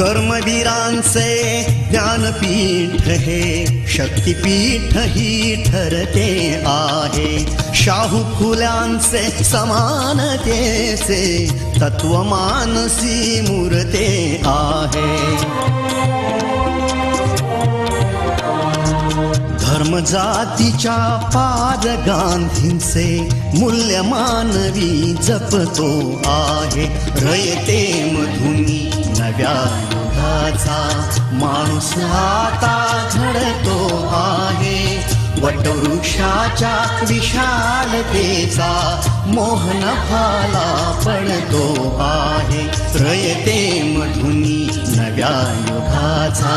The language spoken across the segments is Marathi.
कर्मवीरांचे ज्ञानपीठ हे शक्तीपीठ ही ठरते आहे. शाहू फुल्यांचे समानतेचे तत्वमानसी मूर्ते आहे. जातीच्या पाद गांधींचे मूल्य मानवी जपतो आहे. रयते मधुनी नव्या युगाचा माणूस आता घडतो आहे. वटवृक्षाच्या विशालतेचा मोहन फाला पडतो आहे. रयते मधुनी नव्या युगाचा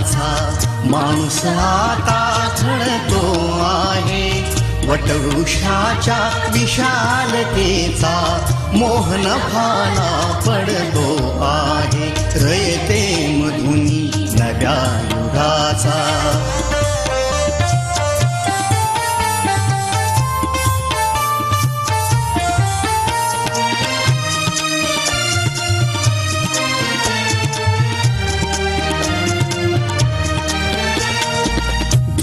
माझा माणूस आता घडतो आहे. वटवृक्षाच्या विशालतेचा मोहन भाला पडतो आहे. रयते मधुनी नव्या युगाचा.